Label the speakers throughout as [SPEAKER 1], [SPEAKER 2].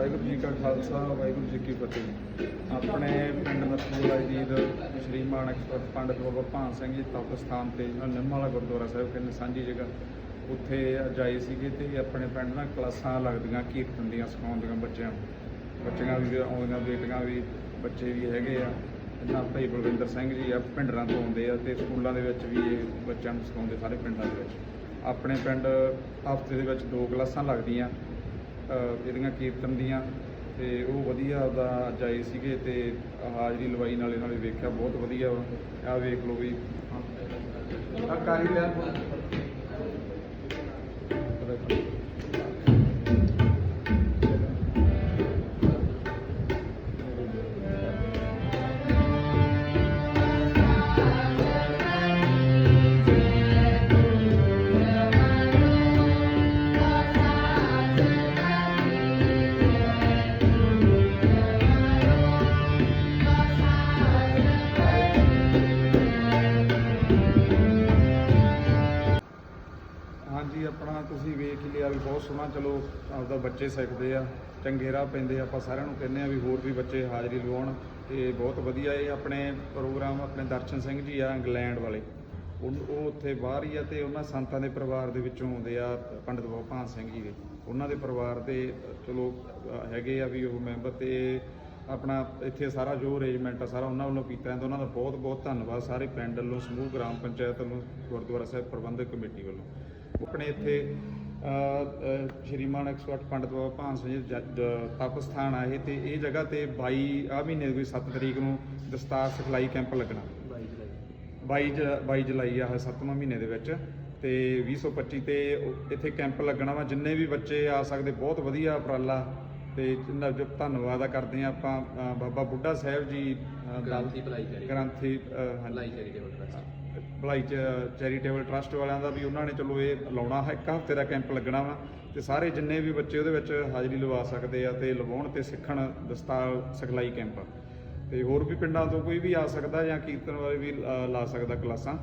[SPEAKER 1] ਵਾਹਿਗੁਰੂ ਜੀ ਕਾ ਖਾਲਸਾ, ਵਾਹਿਗੁਰੂ ਜੀ ਕੀ ਫਤਿਹ। ਆਪਣੇ ਪਿੰਡ ਨਸੂਲਾ ਜੀਦ, ਸ਼੍ਰੀ ਮਾਨਕ ਪੰਡਤ ਬਾਬਾ ਭਾਨ ਸਿੰਘ ਜੀ, ਤਪ ਸਥਾਨ ਤੇ ਨਿੰਮ ਵਾਲਾ ਗੁਰਦੁਆਰਾ ਸਾਹਿਬ ਕਹਿੰਦੇ ਸਾਂਝੀ ਜਗ੍ਹਾ। ਉੱਥੇ ਜਾਏ ਸੀਗੇ ਤੇ ਆਪਣੇ ਪਿੰਡ ਨਾਲ ਕਲਾਸਾਂ ਲੱਗਦੀਆਂ, ਕੀਰਤਨ ਦੀਆਂ ਸਿਖਾਉਂਦੀਆਂ ਬੱਚਿਆਂ ਨੂੰ। ਬੱਚੀਆਂ ਵੀ ਆਉਂਦੀਆਂ, ਬੇਟੀਆਂ ਵੀ, ਬੱਚੇ ਵੀ ਹੈਗੇ ਆ। ਨਾ ਭਾਈ ਬਲਵਿੰਦਰ ਸਿੰਘ ਜੀ ਆ, ਪਿੰਡਰਾਂ ਤੋਂ ਆਉਂਦੇ ਆ ਤੇ ਸਕੂਲਾਂ ਦੇ ਵਿੱਚ ਵੀ ਇਹ ਬੱਚਿਆਂ ਨੂੰ ਸਿਖਾਉਂਦੇ ਸਾਰੇ ਪਿੰਡਾਂ ਦੇ ਵਿੱਚ। ਆਪਣੇ ਪਿੰਡ ਹਫ਼ਤੇ ਦੇ ਵਿੱਚ ਦੋ ਕਲਾਸਾਂ ਲੱਗਦੀਆਂ। ਇਹਦੀਆਂ ਕੀਰਤਨ ਦੀਆਂ ਤੇ ਉਹ ਵਧੀਆ ਉਹਦਾ ਅੱਜ ਆਏ ਸੀਗੇ ਤੇ ਹਾਜ਼ਰੀ ਲਵਾਈ ਨਾਲੇ ਨਾਲੇ ਵੇਖਿਆ ਬਹੁਤ ਵਧੀਆ ਵਾ। ਆਹ ਵੇਖ ਲਓ ਵੀ। ਆ ਕਾਰੀ ਲਿਆ ਹਾਂਜੀ, ਆਪਣਾ ਤੁਸੀਂ ਵੇਖ ਲਿਆ ਵੀ ਬਹੁਤ ਸੋਹਣਾ, ਚਲੋ ਆਪਦਾ ਬੱਚੇ ਸਿੱਖਦੇ ਆ, ਚੰਗੇ ਰਾਹ ਪੈਂਦੇ ਆਪਾਂ ਸਾਰਿਆਂ ਨੂੰ ਕਹਿੰਦੇ ਆ ਵੀ ਹੋਰ ਵੀ ਬੱਚੇ ਹਾਜ਼ਰੀ ਲਵਾਉਣ, ਤੇ ਬਹੁਤ ਵਧੀਆ ਇਹ ਆਪਣੇ ਪ੍ਰੋਗਰਾਮ, ਆਪਣੇ ਦਰਸ਼ਨ ਸਿੰਘ ਜੀ ਆ ਇੰਗਲੈਂਡ ਵਾਲੇ। ਉਹ ਉਹ ਉੱਥੇ ਬਾਹਰ ਹੀ ਆ ਤੇ ਉਹਨਾਂ ਸੰਤਾਂ ਦੇ ਪਰਿਵਾਰ ਦੇ ਵਿੱਚੋਂ ਆਉਂਦੇ ਆ ਪੰਡਿਤ ਭਗਵਾਨ ਸਿੰਘ ਜੀ ਦੇ। ਉਹਨਾਂ ਦੇ ਪਰਿਵਾਰ ਦੇ ਚਲੋ, ਹੈਗੇ ਆ ਵੀ ਉਹ ਮੈਂਬਰ ਤੇ ਆਪਣਾ ਇੱਥੇ ਸਾਰਾ ਜੋ ਅਰੇਂਜਮੈਂਟ ਆ, ਸਾਰਾ ਉਹਨਾਂ ਵੱਲੋਂ ਕੀਤਾ ਜਾਂਦਾ। ਉਹਨਾਂ ਦਾ ਬਹੁਤ ਬਹੁਤ ਧੰਨਵਾਦ ਸਾਰੇ ਪਿੰਡ ਵੱਲੋਂ, ਸਮੂਹ, ਗ੍ਰਾਮ ਪੰਚਾਇਤ ਵੱਲੋਂ, ਗੁਰਦੁਆਰਾ ਸਾਹਿਬ ਪ੍ਰਬੰਧਕ ਕਮੇਟੀ ਵੱਲੋਂ। ਆਪਣੇ ਇੱਥੇ ਅ, ਸ਼੍ਰੀਮਾਨ ਐਕਸਪਰਟ ਪੰਡਤ ਬਾਬਾ ਭਾਨ ਸਿੰਘ ਜੀ ਜ- ਜ- ਤਪ ਸਥਾਨ ਆ ਇਹ ਤੇ ਇਹ ਜਗ੍ਹਾ ਤੇ 22 ਆ ਮਹੀਨੇ ਦੀ 7 ਤਰੀਕ ਨੂੰ ਦਸਤਾਰ ਸਿਖਲਾਈ ਕੈਂਪ ਲੱਗਣਾ। 22 ਜ- 22 ਜੁਲਾਈ ਆ 7ਵਾਂ ਮਹੀਨੇ ਦੇ ਵਿੱਚ ਤੇ 2025 ਤੇ ਇੱਥੇ ਕੈਂਪ ਲੱਗਣਾ ਵਾ। ਜਿੰਨੇ ਵੀ ਬੱਚੇ ਆ ਸਕਦੇ ਬਹੁਤ ਵਧੀਆ ਉਪਰਾਲਾ। ਤੇ ਜੋ ਧੰਨਵਾਦ ਕਰਦੇ ਆ ਆਪਾਂ ਬਾਬਾ ਬੁੱਢਾ ਸਾਹਿਬ ਜੀ ਦਾ-
[SPEAKER 2] ਗ੍ਰਾਂਥੀ ਭਲਾਈ ਚੈਰੀ
[SPEAKER 1] ਗ੍ਰੰਥੀ ਅ, ਹਾਂਜੀ।
[SPEAKER 2] Bhalai charitable trust
[SPEAKER 1] Bhalai charitable trust ਵਾਲਿਆਂ ਦਾ ਵੀ ਉਹਨਾਂ ਨੇ ਚਲੋ ਇਹ ਲਾਉਣਾ ਹੈ ਇੱਕ ਹਫ਼ਤੇ ਦਾ ਕੈਂਪ ਲੱਗਣਾ ਵਾ ਤੇ ਸਾਰੇ ਜਿੰਨੇ ਵੀ ਬੱਚੇ ਉਹਦੇ ਵਿੱਚ ਹਾਜ਼ਰੀ ਲਵਾ ਸਕਦੇ ਆ ਤੇ ਲਵਾਉਣ ਤੇ ਸਿੱਖਣ ਦਸਤਾਰ ਸਿਖਲਾਈ ਕੈਂਪ। ਤੇ ਹੋਰ ਵੀ ਪਿੰਡਾਂ ਤੋਂ ਕੋਈ ਵੀ ਆ ਸਕਦਾ ਜਾਂ ਕੀਰਤਨ ਵਾਲੇ ਵੀ ਅ, ਲਾ ਸਕਦਾ ਕਲਾਸਾਂ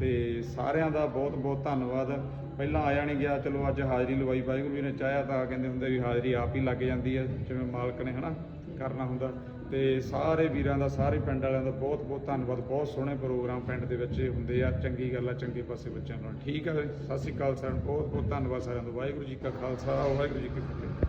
[SPEAKER 1] ਤੇ ਸਾਰਿਆਂ ਦਾ ਬਹੁਤ ਬਹੁਤ ਧੰਨਵਾਦ। ਪਹਿਲਾਂ ਆਇਆ ਨਹੀਂ ਗਿਆ ਚਲੋ ਅੱਜ ਹਾਜ਼ਰੀ ਲਵਾਈ ਵਾਹਿਗੁਰੂ ਜੀ ਨੇ ਚਾਹਿਆ ਤਾਂ ਕਹਿੰਦੇ ਹੁੰਦੇ ਵੀ ਹਾਜ਼ਰੀ ਆਪ ਹੀ ਲੱਗ ਜਾਂਦੀ ਹੈ ਜਿਵੇਂ ਮਾਲਕ ਨੇ ਹਨਾ? ਕਰਨਾ ਹੁੰਦਾ। ਤੇ ਸਾਰੇ ਵੀਰਾਂ ਦਾ, ਸਾਰੇ ਪਿੰਡ ਵਾਲਿਆਂ ਦਾ ਬਹੁਤ ਬਹੁਤ ਧੰਨਵਾਦ। ਬਹੁਤ ਸੋਹਣੇ ਪ੍ਰੋਗਰਾਮ ਪਿੰਡ ਦੇ ਵਿੱਚ ਹੁੰਦੇ ਆ। ਚੰਗੀ ਗੱਲ ਆ, ਚੰਗੇ ਪਾਸੇ ਬੱਚਿਆਂ ਨੂੰ ਠੀਕ ਆ ਸਤਿ ਸ਼੍ਰੀ ਅਕਾਲ ਸਾਰਿਆਂ ਨੂੰ। ਬਹੁਤ ਬਹੁਤ ਧੰਨਵਾਦ ਸਾਰਿਆਂ ਦਾ। ਵਾਹਿਗੁਰੂ ਜੀ ਕਾ ਖਾਲਸਾ, ਵਾਹਿਗੁਰੂ ਜੀ ਕੀ ਫਤਿਹ।